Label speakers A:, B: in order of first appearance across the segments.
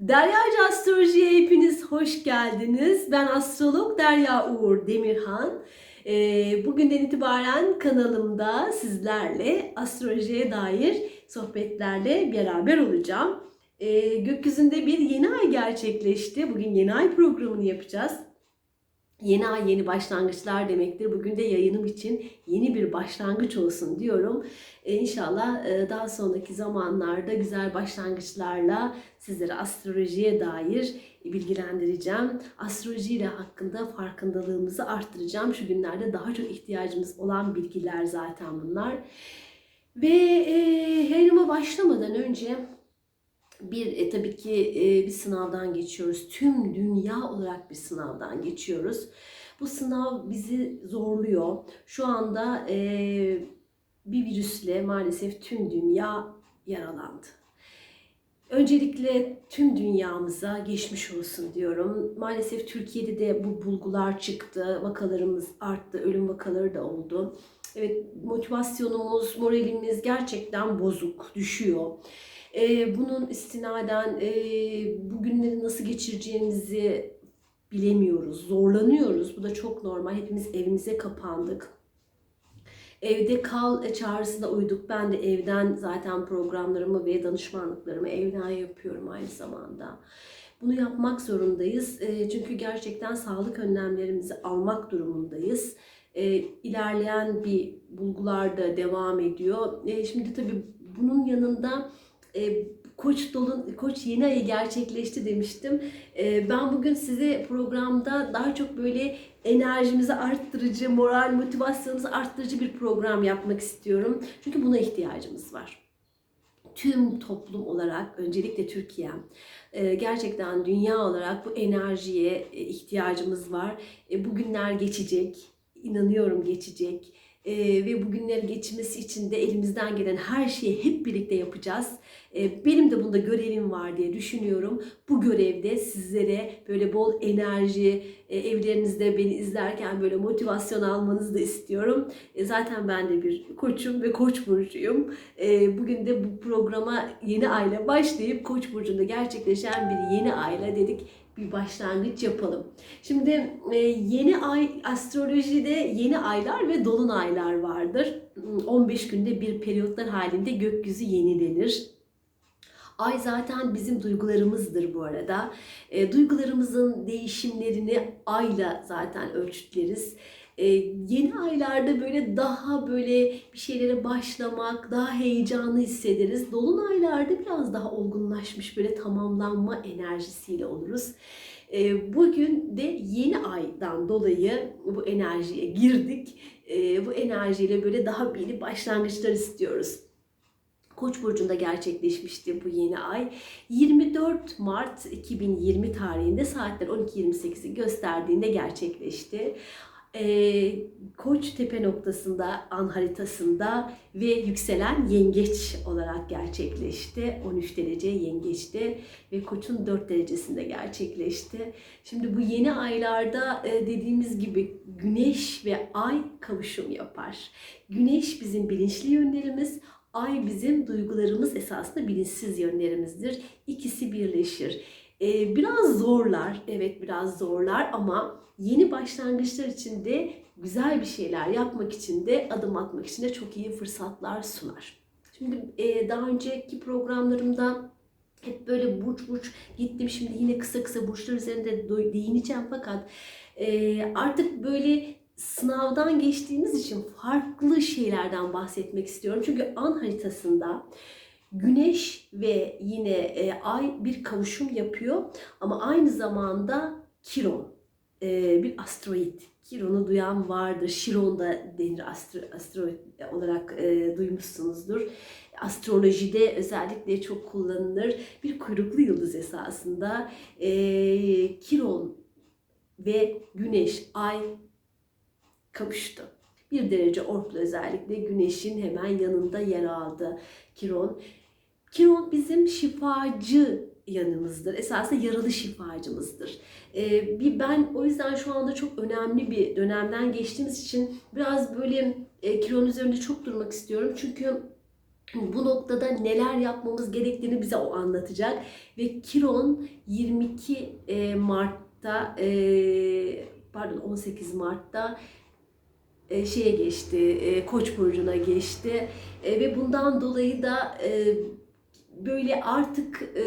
A: Deryacı Astroloji'ye hepiniz hoş geldiniz. Ben astrolog Derya Uğur Demirhan. Ee, Bugünden itibaren kanalımda sizlerle astrolojiye dair sohbetlerle beraber olacağım. Ee, Gökyüzünde bir yeni ay gerçekleşti. Bugün yeni ay programını yapacağız. Yeni ay yeni başlangıçlar demektir. Bugün de yayınım için yeni bir başlangıç olsun diyorum. Ee, İnşallah e, daha sonraki zamanlarda güzel başlangıçlarla sizlere astrolojiye dair bilgilendireceğim. Astrolojiyle hakkında farkındalığımızı arttıracağım. Şu günlerde daha çok ihtiyacımız olan bilgiler zaten bunlar. Ve e, yayınıma başlamadan önce bir e, tabii ki e, bir sınavdan geçiyoruz. Tüm dünya olarak bir sınavdan geçiyoruz. Bu sınav bizi zorluyor. Şu anda e, bir virüsle maalesef tüm dünya yaralandı. Öncelikle tüm dünyamıza geçmiş olsun diyorum. Maalesef Türkiye'de de bu bulgular çıktı. Vakalarımız arttı. Ölüm vakaları da oldu. Evet motivasyonumuz, moralimiz gerçekten bozuk, düşüyor. Ee, bunun istinaden e, bugünleri nasıl geçireceğimizi bilemiyoruz, zorlanıyoruz. Bu da çok normal. Hepimiz evimize kapandık. Evde kal çağrısına uyduk. Ben de evden zaten programlarımı ve danışmanlıklarımı evden yapıyorum aynı zamanda. Bunu yapmak zorundayız. E, Çünkü gerçekten sağlık önlemlerimizi almak durumundayız. E, İlerleyen bir bulgular da devam ediyor. E, Şimdi tabii bunun yanında e, Koç dolun Koç yeni ayı gerçekleşti demiştim. E, ben bugün size programda daha çok böyle enerjimizi arttırıcı, moral motivasyonumuzu arttırıcı bir program yapmak istiyorum. Çünkü buna ihtiyacımız var. Tüm toplum olarak öncelikle Türkiye e, gerçekten dünya olarak bu enerjiye e, ihtiyacımız var. E, Bugünler geçecek. İnanıyorum geçecek. Ee, ve bugünlerin geçmesi için de elimizden gelen her şeyi hep birlikte yapacağız. Ee, benim de bunda görevim var diye düşünüyorum. Bu görevde sizlere böyle bol enerji, e, evlerinizde beni izlerken böyle motivasyon almanızı da istiyorum. E, zaten ben de bir koçum ve koç burcuyum. E, bugün de bu programa yeni ayla başlayıp koç burcunda gerçekleşen bir yeni ayla dedik bir başlangıç yapalım. Şimdi e, yeni ay astrolojide yeni aylar ve dolunaylar vardır. 15 günde bir periyotlar halinde gökyüzü yenilenir. Ay zaten bizim duygularımızdır bu arada. E, duygularımızın değişimlerini ayla zaten ölçütleriz. E, yeni aylarda böyle daha böyle bir şeylere başlamak, daha heyecanlı hissederiz. Dolunaylarda biraz daha olgunlaşmış böyle tamamlanma enerjisiyle oluruz. E, bugün de yeni aydan dolayı bu enerjiye girdik. E, bu enerjiyle böyle daha yeni başlangıçlar istiyoruz. Koç burcunda gerçekleşmişti bu yeni ay. 24 Mart 2020 tarihinde saatler 12.28'i gösterdiğinde gerçekleşti. Ee, Koç tepe noktasında an haritasında ve yükselen yengeç olarak gerçekleşti. 13 derece yengeçti ve Koç'un 4 derecesinde gerçekleşti. Şimdi bu yeni aylarda e, dediğimiz gibi Güneş ve Ay kavuşum yapar. Güneş bizim bilinçli yönlerimiz, Ay bizim duygularımız esasında bilinçsiz yönlerimizdir. İkisi birleşir. Ee, biraz zorlar, evet biraz zorlar ama yeni başlangıçlar için de güzel bir şeyler yapmak için de adım atmak için de çok iyi fırsatlar sunar. Şimdi e, daha önceki programlarımda hep böyle burç burç gittim. Şimdi yine kısa kısa burçlar üzerinde değineceğim fakat e, artık böyle sınavdan geçtiğimiz için farklı şeylerden bahsetmek istiyorum. Çünkü an haritasında Güneş ve yine e, Ay bir kavuşum yapıyor ama aynı zamanda Kiron e, bir asteroid. Kiron'u duyan vardır. Şiron da denir astro, asteroid olarak e, duymuşsunuzdur. Astrolojide özellikle çok kullanılır. Bir kuyruklu yıldız esasında. E, Kiron ve Güneş, Ay kavuştu. Bir derece orklu özellikle Güneş'in hemen yanında yer aldı Kiron. Kiron bizim şifacı yanımızdır. Esasında yaralı şifacımızdır. Ee, bir ben o yüzden şu anda çok önemli bir dönemden geçtiğimiz için biraz böyle e, Kiron üzerinde çok durmak istiyorum. Çünkü bu noktada neler yapmamız gerektiğini bize o anlatacak. Ve Kiron 22 e, Mart'ta e, pardon 18 Mart'ta e, şeye geçti, e, Koç burcuna geçti E, ve bundan dolayı da e, böyle artık e,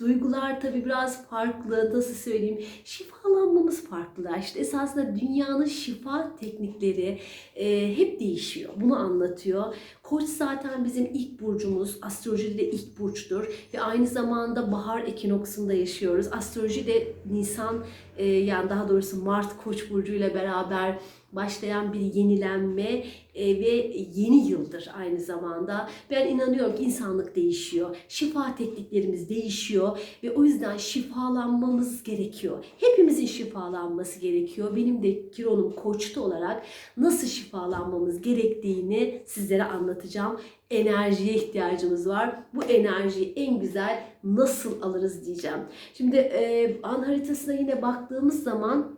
A: duygular tabii biraz farklı. Nasıl söyleyeyim? Şifalanmamız farklılaştı. Esasında dünyanın şifa teknikleri e, hep değişiyor. Bunu anlatıyor. Koç zaten bizim ilk burcumuz. Astrolojide de ilk burçtur. Ve aynı zamanda bahar ekinoksunda yaşıyoruz. Astroloji de Nisan e, yani daha doğrusu Mart Koç burcuyla beraber başlayan bir yenilenme e, ve yeni yıldır aynı zamanda. Ben inanıyorum ki insanlık değişiyor. Şifa tekniklerimiz değişiyor ve o yüzden şifalanmamız gerekiyor. Hepimizin şifalanması gerekiyor. Benim de Kiron'um koçtu olarak nasıl şifalanmamız gerektiğini sizlere anlatacağım. Enerjiye ihtiyacımız var. Bu enerjiyi en güzel nasıl alırız diyeceğim. Şimdi e, an haritasına yine baktığımız zaman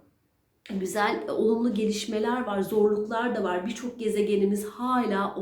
A: güzel, olumlu gelişmeler var, zorluklar da var. Birçok gezegenimiz hala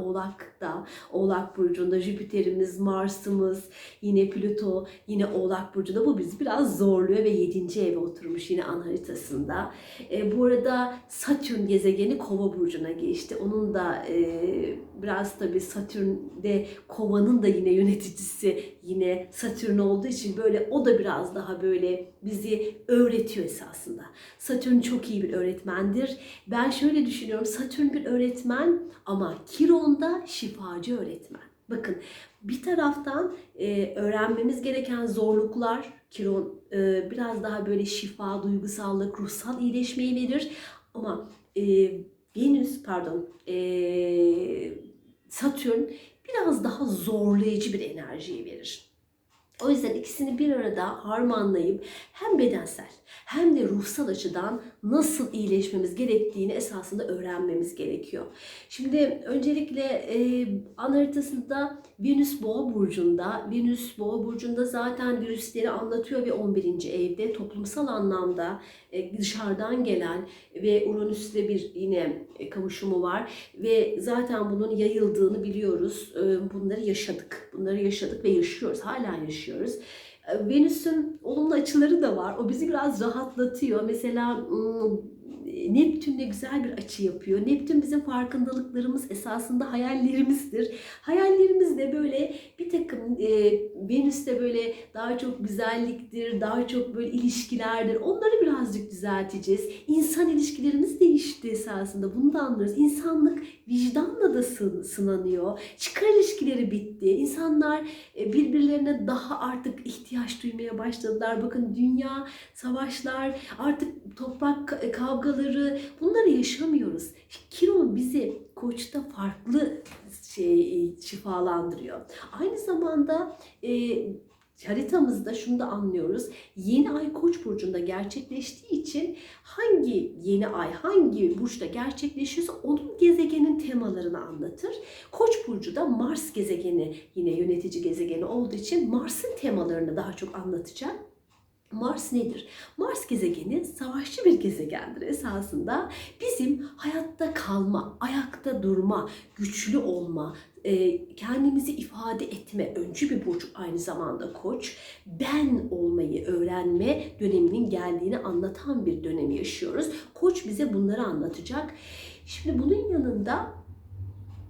A: Oğlak'ta, Oğlak Burcu'nda. Jüpiter'imiz, Mars'ımız, yine Plüto, yine Oğlak Burcu'da. Bu bizi biraz zorluyor ve 7. eve oturmuş yine an haritasında. E, bu arada Satürn gezegeni Kova Burcu'na geçti. Onun da e, biraz tabii Satürn'de Kova'nın da yine yöneticisi yine Satürn olduğu için böyle o da biraz daha böyle bizi öğretiyor esasında. Satürn çok iyi bir öğretmendir. Ben şöyle düşünüyorum. Satürn bir öğretmen ama Kiron'da şifacı öğretmen. Bakın bir taraftan e, öğrenmemiz gereken zorluklar Kiron e, biraz daha böyle şifa, duygusallık, ruhsal iyileşmeyi verir. Ama e, Venüs pardon e, Satürn biraz daha zorlayıcı bir enerjiyi verir. O yüzden ikisini bir arada harmanlayıp hem bedensel hem de ruhsal açıdan nasıl iyileşmemiz gerektiğini esasında öğrenmemiz gerekiyor. Şimdi öncelikle e, an haritasında Venüs Boğa burcunda, Venüs Boğa burcunda zaten virüsleri anlatıyor ve 11. evde toplumsal anlamda e, dışarıdan gelen ve Uranüs'le bir yine e, kavuşumu var ve zaten bunun yayıldığını biliyoruz. E, bunları yaşadık. Bunları yaşadık ve yaşıyoruz. Hala yaşıyoruz. E, Venüs'ün olumlu açıları da var. O bizi biraz rahatlatıyor. Mesela Neptün'le güzel bir açı yapıyor. Neptün bizim farkındalıklarımız esasında hayallerimizdir. Hayallerimiz de böyle bir takım e, Venüs'te böyle daha çok güzelliktir, daha çok böyle ilişkilerdir. Onları birazcık düzelteceğiz. İnsan ilişkilerimiz değişti esasında. Bunu da anlıyoruz. İnsanlık vicdanla da sınanıyor. Çıkar ilişkileri bitti. İnsanlar e, birbirlerine daha artık ihtiyaç duymaya başladılar. Bakın dünya, savaşlar, artık toprak e, kavgaları bunları yaşamıyoruz. Kiron bizi koçta farklı şey şifalandırıyor. Aynı zamanda e, haritamızda şunu da anlıyoruz. Yeni ay koç burcunda gerçekleştiği için hangi yeni ay hangi burçta gerçekleşiyorsa onun gezegenin temalarını anlatır. Koç burcu da Mars gezegeni yine yönetici gezegeni olduğu için Mars'ın temalarını daha çok anlatacak. Mars nedir? Mars gezegeni savaşçı bir gezegendir esasında. Bizim hayatta kalma, ayakta durma, güçlü olma, e, kendimizi ifade etme, öncü bir burç aynı zamanda koç, ben olmayı öğrenme döneminin geldiğini anlatan bir dönemi yaşıyoruz. Koç bize bunları anlatacak. Şimdi bunun yanında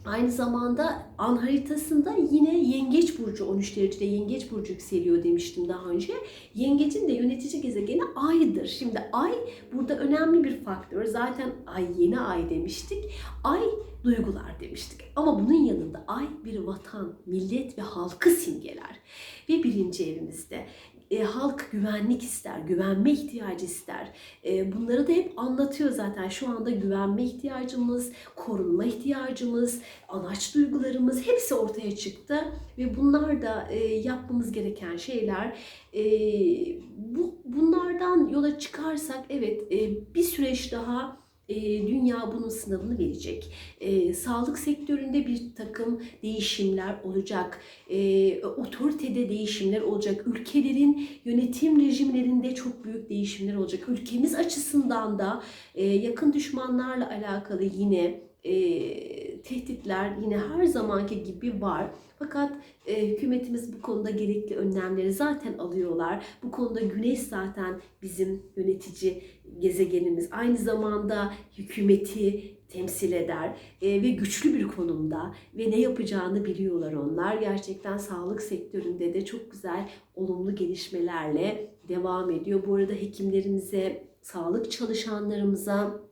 A: Aynı zamanda an haritasında yine Yengeç Burcu 13 derecede Yengeç Burcu yükseliyor demiştim daha önce. Yengecin de yönetici gezegeni Ay'dır. Şimdi Ay burada önemli bir faktör. Zaten Ay yeni Ay demiştik. Ay duygular demiştik. Ama bunun yanında Ay bir vatan, millet ve halkı simgeler. Ve birinci evimizde e, halk güvenlik ister, güvenme ihtiyacı ister. E, bunları da hep anlatıyor zaten. Şu anda güvenme ihtiyacımız, korunma ihtiyacımız, anaç duygularımız hepsi ortaya çıktı. Ve bunlar da e, yapmamız gereken şeyler. E, bu Bunlardan yola çıkarsak evet e, bir süreç daha dünya bunun sınavını verecek. E, sağlık sektöründe bir takım değişimler olacak. E, otoritede değişimler olacak. Ülkelerin yönetim rejimlerinde çok büyük değişimler olacak. Ülkemiz açısından da e, yakın düşmanlarla alakalı yine e, tehditler yine her zamanki gibi var. Fakat e, hükümetimiz bu konuda gerekli önlemleri zaten alıyorlar. Bu konuda Güneş zaten bizim yönetici gezegenimiz. Aynı zamanda hükümeti temsil eder e, ve güçlü bir konumda ve ne yapacağını biliyorlar onlar. Gerçekten sağlık sektöründe de çok güzel olumlu gelişmelerle devam ediyor. Bu arada hekimlerimize, sağlık çalışanlarımıza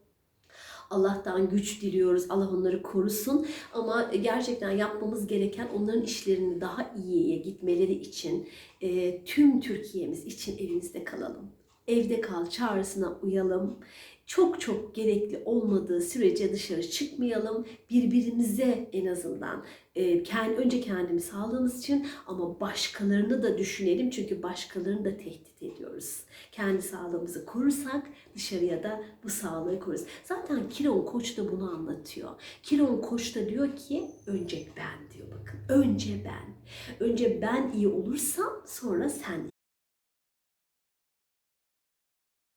A: Allah'tan güç diliyoruz. Allah onları korusun. Ama gerçekten yapmamız gereken onların işlerini daha iyiye gitmeleri için e, tüm Türkiye'miz için evimizde kalalım. Evde kal çağrısına uyalım. Çok çok gerekli olmadığı sürece dışarı çıkmayalım. Birbirimize en azından e, kendi, önce kendimiz sağlığımız için ama başkalarını da düşünelim. Çünkü başkalarını da tehdit ediyoruz. Kendi sağlığımızı korursak dışarıya da bu sağlığı koruruz. Zaten Kilon Koç da bunu anlatıyor. Kilon Koç da diyor ki önce ben diyor bakın. Önce ben. Önce ben iyi olursam sonra sen